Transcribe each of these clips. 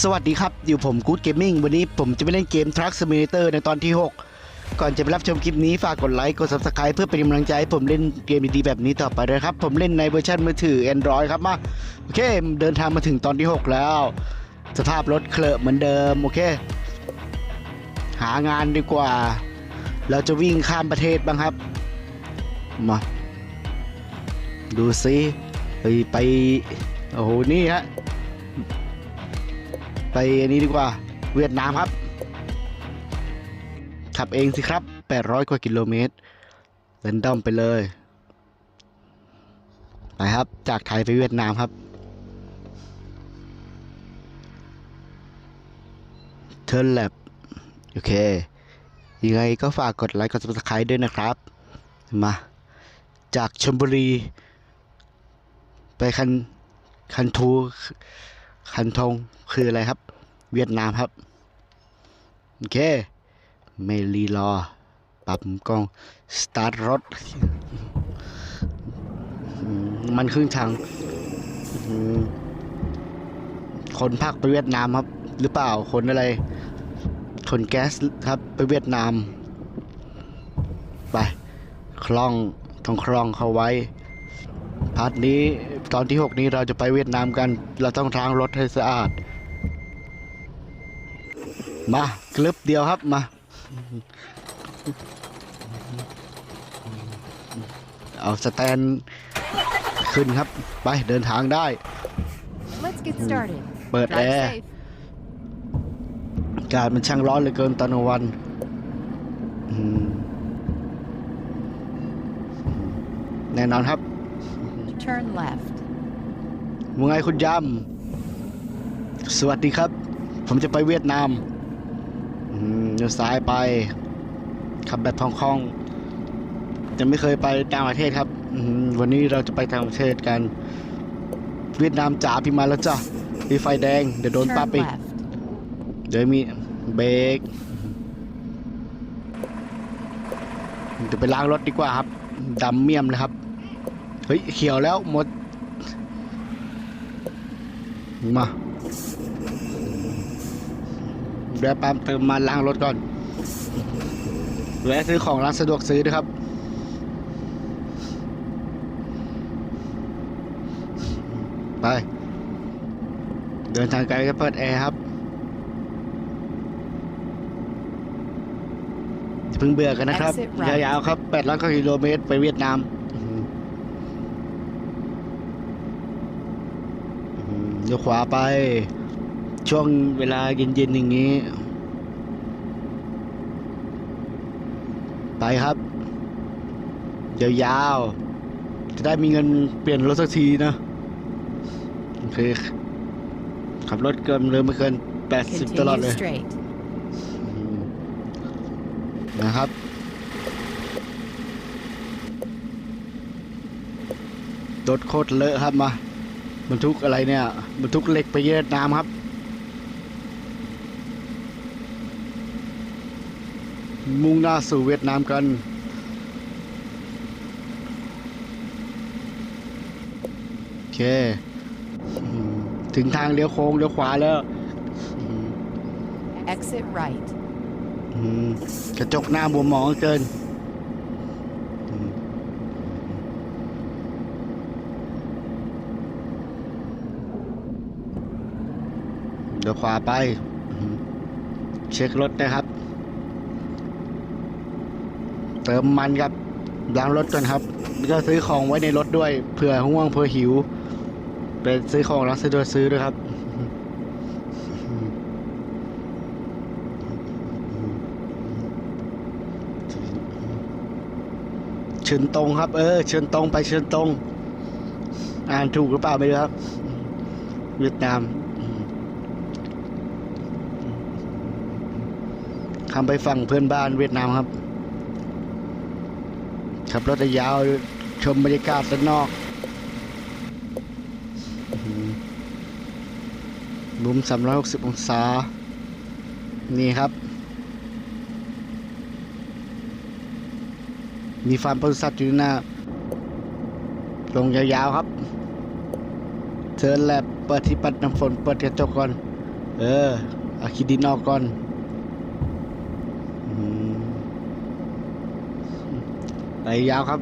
สวัสดีครับ อยู่ผมกู๊ดเกมมิ่งวันนี้ผมจะไปเล่นเกม Truck Simulator ในตอนที่ 6 ก่อนจะไปรับชมคลิปนี้ ฝากกดไลค์ กด Subscribe เพื่อเป็นกำลังใจให้ผมเล่นเกมดีๆแบบนี้ต่อไปด้วยครับ ผมเล่นในเวอร์ชันมือถือ Android ครับมาโอเค เดินทางมาถึงตอนที่ 6 แล้ว สภาพรถเคลอะเหมือนเดิม โอเค หางานดีกว่า เราจะวิ่งข้ามประเทศบ้างครับ มา ดูซิไปไปโอ้โหนี่ฮะ ไปอันนี้ดีกว่าเวียดนามครับขับเองสิครับ 800 กว่ากิโลเมตรเรนดอมไปเลยไปครับ จากไทยไปเวียดนามครับ เทิร์นแลบโอเค ยังไงก็ฝากกดไลค์กด subscribe ด้วยนะครับ มา จากชลบุรี ไปคันคันทู คันทงคืออะไรครับ เวียดนามครับ โอเค ไม่รีรอ ปรับกล้อง สตาร์ทรถ มันครึ่งทาง คนภาคไปเวียดนามครับ หรือเปล่า คนอะไร คนแก๊สครับ ไปเวียดนาม ไป คล่องต้องคล่องเขาไว้ พาร์ทนี้ตอนที่ 6 นี้เราจะไปเวียดนามกัน เราต้องล้างรถให้สะอาด มากลึบเดียวครับมา เอาสแตนขึ้นครับ ไปเดินทางได้ Let's get started. เปิดแอ Drive ร์ safe. อากาศมันช่างร้อนเหลือเกินตอนกลางวันอืมแน่นอนครับ Turn left. ว่าไงคุณยำสวัสดีครับ ผมจะไปเวียดนามอืมเลี้ยวซ้ายไป ขับแบบคล่องๆจะไม่เคยไปต่างประเทศครับอืมวันนี้เราจะไปต่างประเทศกัน เวียดนามจ๋าพี่มาแล้วจ้ะมีไฟแดง เดี๋ยวโดน Turn ปั๊บอีก left. เดี๋ยวมีเบรกเดี๋ยวไปล้างรถดีกว่าครับดำเมี่ยมเลยครับ เฮ้ย เขียวแล้วหมด มาแวะปั๊มเติมมาล้างรถก่อนแวะซื้อของร้านสะดวกซื้อด้วยครับ ไป เดินทางไกลก็เปิดแอร์ครับอย่าเพิ่งเบื่อกันนะครับ Exit right ยาวๆครับ 800กิโลเมตรไปเวียดนามอื้อหืออื้อหือ เลี้ยวขวาไป ช่วงเวลาเย็นๆอย่างนี้ ไปครับยาวๆจะได้มีเงินเปลี่ยนรถสักทีนะโอเคขับรถเกินเลยไม่เกิน 80 ตลอดเล Continue ย straight. อืมนะครับรถโคตรเลอะครับมา บรรทุกอะไรเนี่ยบรรทุกเหล็กไปเวียดนามครับ มุ่งหน้าสู่เวียดนามกัน โอเคอืมถึงทางเลี้ยวโค้งเลี้ยวขวาแล้วอืม Exit right. อืมกระจกหน้าบวมหมองเกินอืมเดี๋ยวขวาไป เช็ครถนะครับ เติมมันครับล้างรถก่อนครับก็ซื้อของไว้ในรถด้วยเผื่อห่วงเผื่อหิวไปซื้อของร้านสะดวกซื้อด้วยครับเชิญตรงครับ เออเชิญตรงไปเชิญตรง อ่านถูกหรือเปล่าไม่รู้ครับ เวียดนาม คำไปฝั่งเพื่อนบ้านเวียดนามครับขับรถยาวชมบรรยากาศด้านนอกมุม 360 องศา นี่ครับ มีฟาร์มปศุสัตว์อยู่หน้า ลงยาวๆครับเชิญแลบเปิดที่ปัดน้ำฝน เปิดกระจกก่อน เอออาคิดดินออกก่อนอืม ไหลยาวครับ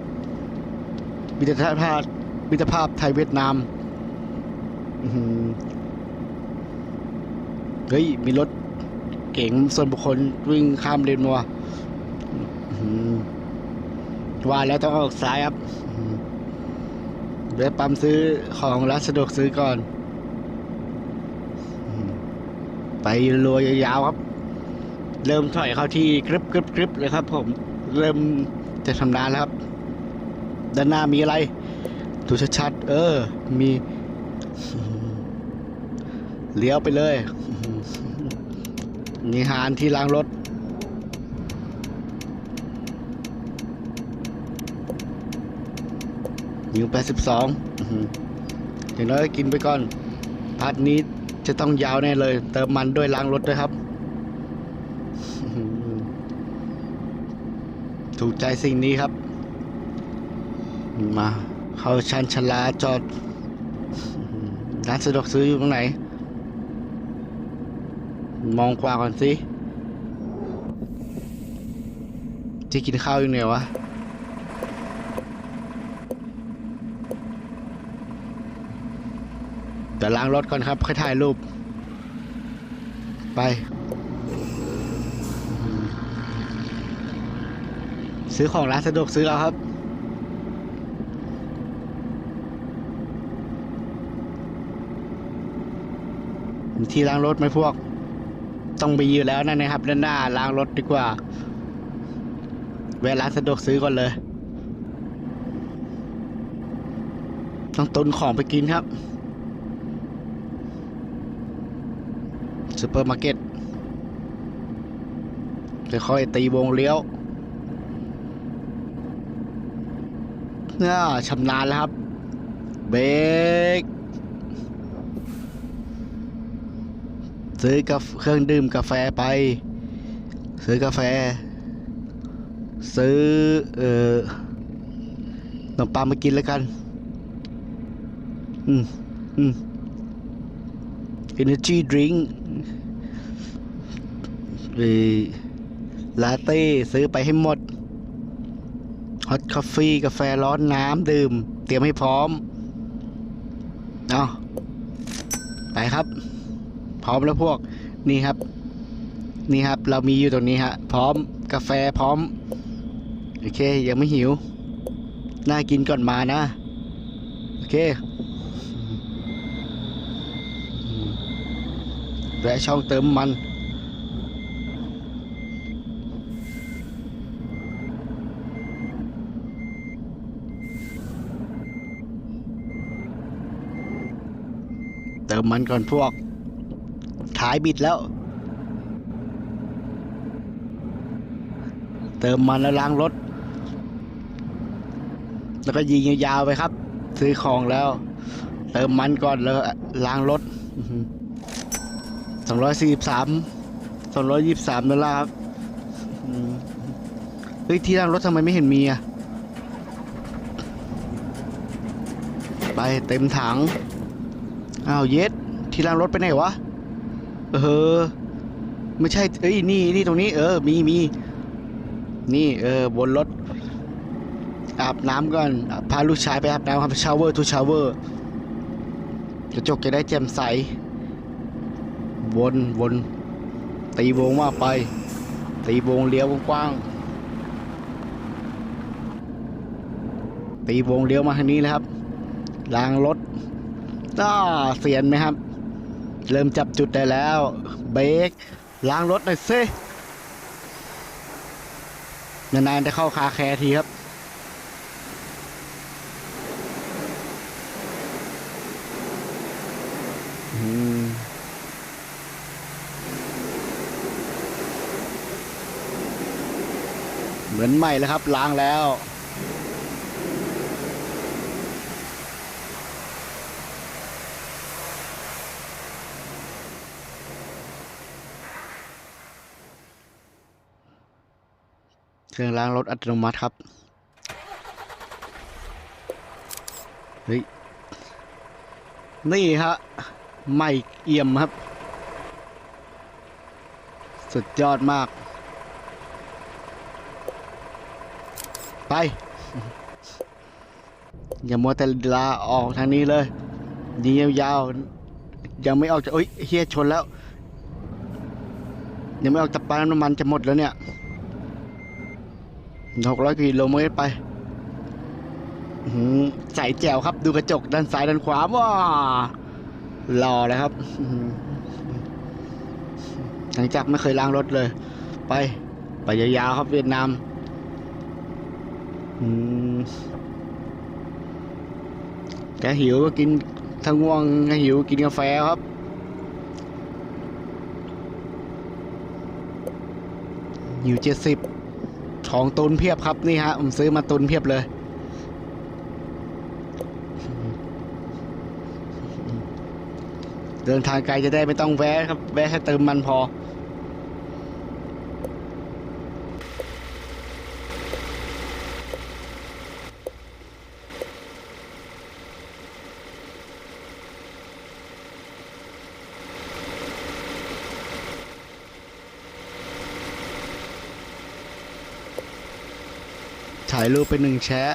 มิตรภาพมิตรภาพไทยเวียดนามเฮ้ย มีรถเก๋งส่วนบุคคลวิ่งข้ามเลนมาว่ะอื้อหือว่าแล้วต้องออกซ้ายครับอื้อหือแวปั๊มซื้อของร้านสะดวกซื้อก่อน ไปรัวยาวๆครับ เริ่มถอยเข้าที่กรึบกรึบกรึบเลยครับผม เริ่ม จะทำนานแล้วครับ ด้านหน้ามีอะไร ดูชัดๆ เออ มี เลี้ยวไปเลย นี่หานที่ล้างรถยิว82อื้อหืออย่างน้อยก็กินไปก่อนพาร์ทนี้จะต้องยาวแน่เลย เติมมันด้วยล้างรถด้วยครับอื้อหือ ถูกใจสิ่งนี้ครับ มา เข้าชันชลาจอดอื้อหือร้านสะดวกซื้ออยู่ตรงไหน มองกว่าก่อนสิจะกินข้าวอยู่ไหนวะเดี๋ยวล้างรถก่อนครับ ค่อยถ่ายรูป ไป ซื้อของร้านสะดวกซื้อเอาครับ ที่ล้างรถไหมพวก ต้องไปยู่แล้วนะนะครับด้านหน้าล้างรถดีกว่า แวะร้านสะดวกซื้อก่อนเลย ต้องตุนของไปกินครับซูเปอร์มาร์เก็ตค่อยๆตีวงเลี้ยว น่าชำนาญแล้วครับ เบรกซื้อกาเครื่องดื่มกาแฟไป ซื้อกาแฟ ซื้อ เอ่อขนมปังมากินแล้วกัน อืม อืม energy drink เออลาเต้ซื้อไปให้หมด ฮอตคอฟฟี่กาแฟร้อนน้ำดื่ม เตรียมให้พร้อมเอาะไปครับ พร้อมแล้วพวกนี่ครับ นี่ครับ เรามีอยู่ตรงนี้ฮะ พร้อมกาแฟพร้อม โอเค ยังไม่หิว น่ากินก่อนมานะ โอเคแวะช่องเติมมัน ติมมันก่อนพวกท้ายบิดแล้ว เติมมันแล้วล้างรถ แล้วก็ยิงยาวๆไปครับ ซื้อของแล้ว เติมมันก่อนแล้วล้างรถสองร้อยสี่สิบสามสองร้อยยี่สิบสามดอลลาร์ครับเฮ้ยที่ล้างรถทำไมไม่เห็นมีอะไปเต็มถัง อ้าวเย็ดที่ล้างรถไปไหนวะ เออ ไม่ใช่ เอ้ย นี่นี่ตรงนี้ เออ มีมีนี่เออบนรถ อาบน้ำก่อน พาลูกชายไปอาบน้ำครับชาวเวอร์ทูชาวเวอร์กระจกจะได้แจ่มใส วนวนตีวงว่าไป ตีวงเลี้ยวกว้างตีวงเลี้ยวมาทางนี้นะครับล้างรถ ก็เสียนไหมครับ เริ่มจับจุดได้แล้ว เบรกล้างรถหน่อยซินานๆจะเข้าคาแคร์ทีครับ เหมือนใหม่แล้วครับล้างแล้ว เครื่องล้างรถอัตโนมัติครับ เฮ้ย นี่ฮะ ไม่เอี่ยมครับ สุดยอดมาก ไป อย่ามัวแต่ลาออกทางนี้เลยยิงยาวๆ ยังไม่ออกจากเอ้ยเฮียชนแล้ว ยังไม่ออกจากปั๊มน้ำมันจะหมดแล้วเนี่ย หกร้อยกิโลเมตรไปใส่แจวครับ ดูกระจกด้านซ้ายด้านขวาว้ารอเลยครับ หลังจากไม่เคยล้างรถเลย ไป ไปยาวๆครับเวียดนามแกหิวก็กินถ้าง่วงหิวกินกาแฟครับอยู่เจ็ดสิบ ของตุนเพียบครับนี่ฮะผมซื้อมาตุนเพียบเลยเดินทางไกลจะได้ไม่ต้องแวะครับ แวะแค่เติมมันพอ ถ่ายรูปเป็นหนึ่งแชะ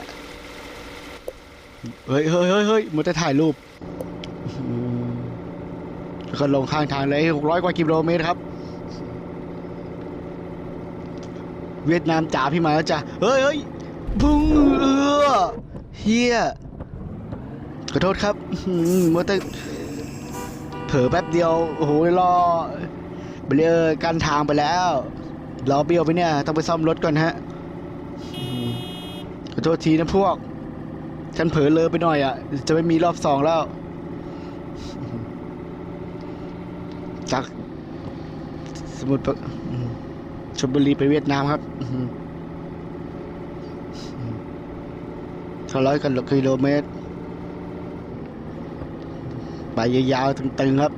เฮ้ยเฮ้ยเฮ้ยเฮ้ยมันจะถ่ายรูปก็ลงข้างทางเลยหกร้อยกว่ากิโลเมตรครับ เวียดนามจ๋าพี่มาแล้วจ้ะเฮ้ยเฮ้ยบุ้งเออเฮียขอโทษครับอืมมันจะเผลอแป๊บเดียว โอ้โหรอเบลอกันทางไปแล้วรอเบี้ยวไปเนี่ย ต้องไปซ่อมรถก่อนฮะ โทษทีนะพวก ฉันเผลอเลอไปหน่อยอะ จะไม่มีรอบสองแล้ว จากสมุทรปราอืมชลบุรีไปเวียดนามครับสองร้อยกันกิโลเมตร ไปยาวๆตึงๆครับ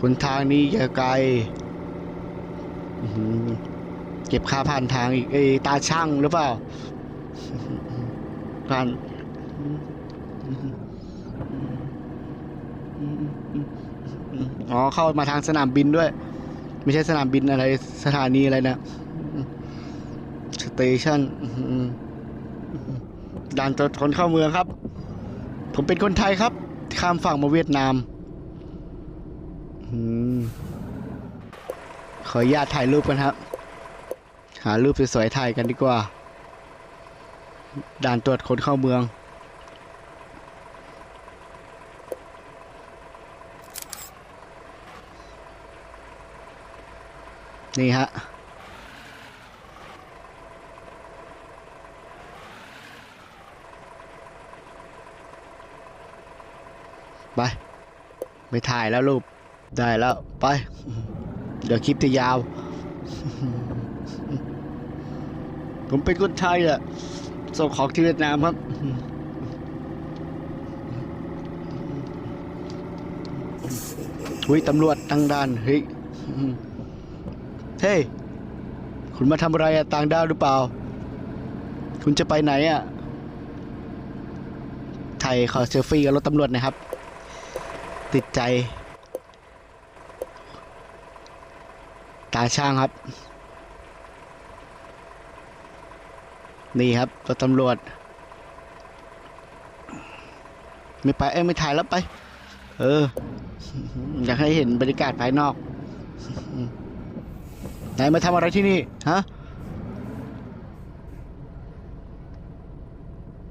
คนทางนี้อย่าไกลเก็บค่าผ่านทางอีกเอตาช่างหรือเปล่าผ่านอ๋อเข้ามาทางสนามบินด้วย ไม่ใช่สนามบินอะไรสถานีอะไรนะสเตชันด่านตรวจคนเข้าเมืองครับ ผมเป็นคนไทยครับ ข้ามฝั่งมาเวียดนาม ขออนุญาตถ่ายรูปกันครับ หารูปสวยๆถ่ายกันดีกว่า ด่านตรวจคนเข้าเมือง นี่ฮะไป ไม่ถ่ายแล้วรูป ได้แล้ว ไป เดี๋ยวคลิปจะยาว ผมเป็นคนไทยอะส่งของที่เวียดนามครับหุ้ยตำรวจตั้งด่านเฮ้ยเฮ้ยคุณมาทำอะไรอะต่างด้าวหรือเปล่า คุณจะไปไหนอะไทยขอเซลฟี่กับรถตำรวจนะครับ ติดใจ ตาช่างครับ นี่ครับรถตำรวจ ไม่ไป เอ้ยไม่ถ่ายแล้วไป เออ อยากให้เห็นบรรยากาศภายนอกนายมาทำอะไรที่นี่ ฮะ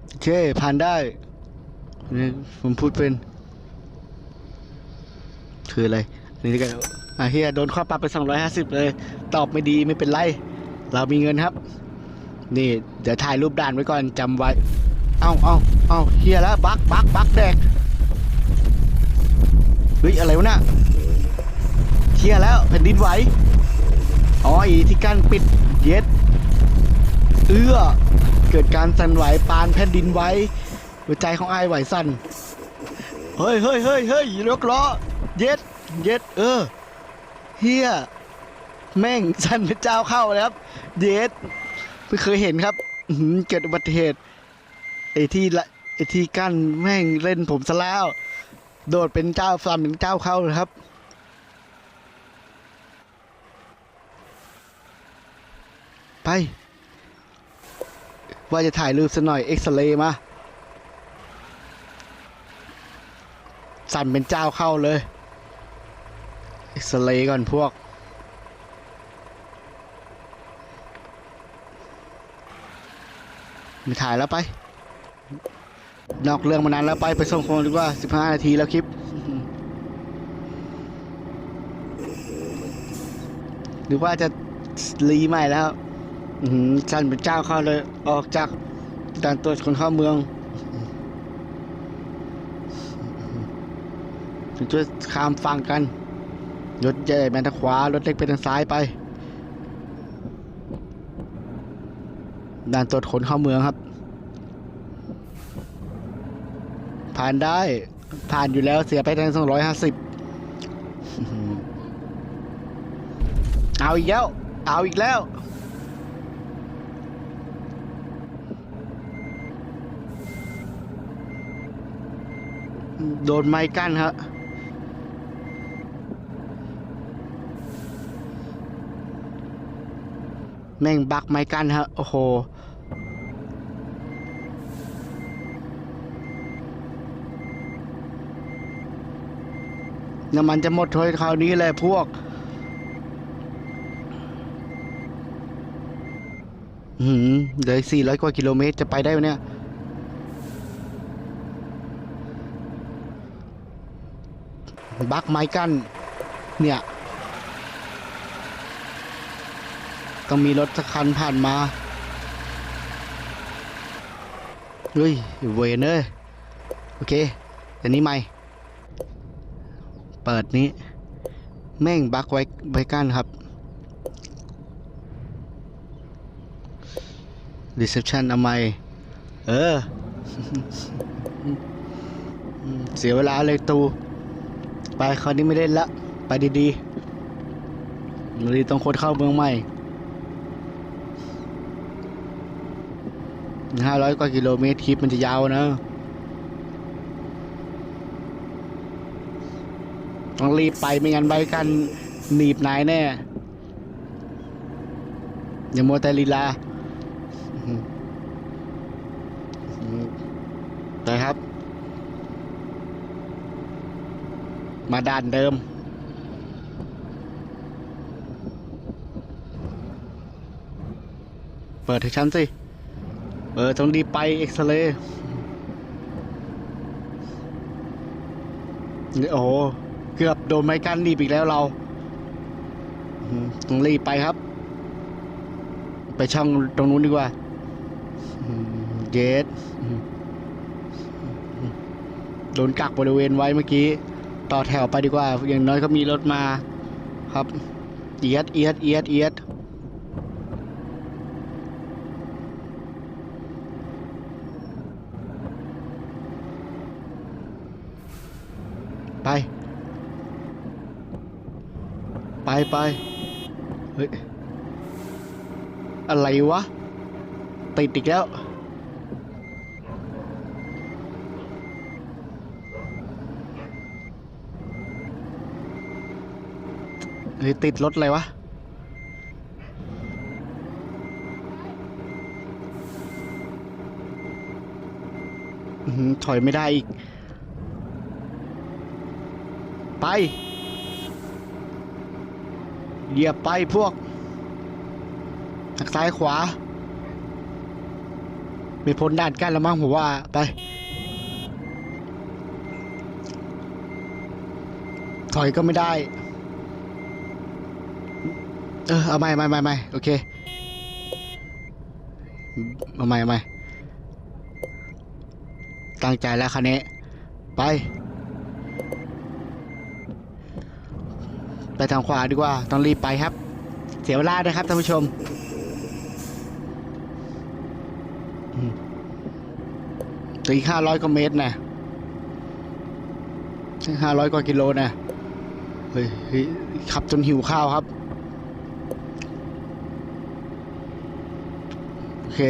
โอเค ผ่านได้นี่ผมพูดเป็น คืออะไร นี่กัน อะเฮียโดนข้อปรับไป250 เลย ตอบไม่ดีไม่เป็นไร เรามีเงินครับ นี่ เดี๋ยวถ่ายรูปด่านไว้ก่อนจำไว้ เอ้าเอ้าเอ้าเฮียแล้วบักบักบักแดกเฮ้ยอะไรวะน่ะเฮียแล้วแผ่นดินไหวอ๋ออีที่กั้นปิดเย็ดเอื้อเกิดการสั่นไหวปานแผ่นดินไหวหัวใจของไอ้ไหวสั่นเฮ้ยเฮ้ยเฮ้ยเฮ้ยยกล้อเย็ดเย็ดเออ เฮียแม่งสั่นพระเจ้าเข้าแล้วครับเย็ดไม่เคยเห็นครับเกิดอุบัติเหตุไอ้ที่ละไอ้ที่กั้นแม่งเล่นผมซะแล้ว โดดเป็นเจ้าฟาร์มเป็นเจ้าเข้าเลยครับไป ว่าจะถ่ายรูปสักหน่อยเอ็กซเรย์มา สั่นเป็นเจ้าเข้าเลย เอ็กซเรย์ก่อนพวก ไม่ถ่ายแล้วไป นอกเรื่องมานานแล้วไป ไปส่งคนดีกว่า 15 นาทีแล้วคลิป หรือว่าจะรีใหม่แล้วอือหือจันเป็นเจ้าเข้าเลย ออกจากด่านตรวจคนเข้าเมืองถึงจะข้ามฝั่งกัน รถใหญ่ไปทางขวารถเล็กไปทางซ้ายไปด่านตรวจคนเข้าเมืองครับ ผ่านได้ผ่านอยู่แล้วเสียไปทั้งสองร้อยห้าสิบเอาอีกแล้ว เอาอีกแล้ว โดนไม้กั้นครับ แม่งบักไม้กั้นฮะ โอ้โห น้ำมันจะหมดถ้วยคราวนี้เลยพวกอืมเหลือสี่ร้อยกว่ากิโลเมตรจะไปได้ไหมเนี่ยบักไม้กั้นเนี่ย ต้องมีรถสักคันผ่านมา เฮ้ย เวนเอ้ย โอเคอันนี้ไม่เปิดนี้ แม่งบักไว้ไว้กั้นครับ reception เอาไมเออ เสียเวลาเลยตู ไปคราวนี้ไม่เล่นละ ไปดีๆรีต้องคนเข้าเมืองใหม่ ห้าร้อยกว่ากิโลเมตรคลิปมันจะยาวนะ ต้องรีบไปไม่งั้นใบกันหนีบนายแน่ อย่ามัวแต่ลีลาอืมอืมไปครับ มาด่านเดิมเปิดให้ฉันสิ เออต้องรีบไปเอ็กซเรย์นี่โอ้โห เกือบโดนไม้กั้นรีบอีกแล้วเราต้องรีบไปครับ ไปช่องตรงนู้นดีกว่าเยสโดนกักบริเวณไว้เมื่อกี้ ต่อแถวไปดีกว่า อย่างน้อยก็มีรถมาครับ เอียดเอียดเอียดเอียด ไป ไปไปเฮ้ย อะไรวะ ติดอีกแล้ว เฮ้ย ติดรถอะไรวะหือถอยไม่ได้อีก ไปเหยียบไปพวกทางซ้ายขวา ไม่พ้นด้านกั้นแล้วมั้งผมว่าไป ถอยก็ไม่ได้ เออเอาไม่ไม่ไม่ไม่โอเคเอาไม่เอาไม่ตั้งใจแล้วคันนี้ ไป ไปทางขวาดีกว่า ต้องรีบไปครับ เสียเวลานะครับท่านผู้ชมตีห้าร้อยกว่าเมตรนะห้าร้อยกว่ากิโลนะเฮ้ยเฮ้ยขับจนหิวข้าวครับ โอเค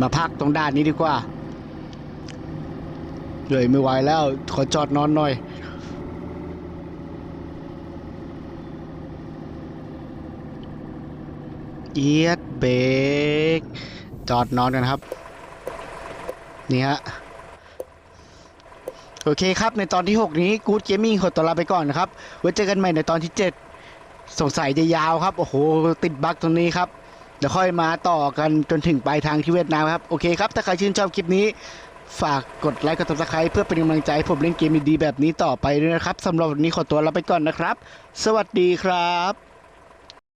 มาพักตรงด้านนี้ดีกว่า เลยไม่ไหวแล้ว ขอจอดนอนหน่อยเอียดเบรกจอดนอนกันครับ นี่ฮะ โอเคครับ ในตอนที่ 6 นี้กู๊ดเกมมิ่งขอตัวลาไปก่อนนะครับ ไว้เจอกันใหม่ในตอนที่ 7 สงสัยจะยาวครับ โอ้โห ติดบั๊กตรงนี้ครับ เดี๋ยวค่อยมาต่อกันจนถึงปลายทางที่เวียดนามครับ โอเคครับ ถ้าใครชื่นชอบคลิปนี้ ฝากกดไลค์กดติดตามเพื่อเป็นกำลังใจให้ผมเล่นเกมดีๆแบบนี้ต่อไปด้วยนะครับสำหรับวันนี้ขอตัวลาไปก่อนนะครับ สวัสดีครับ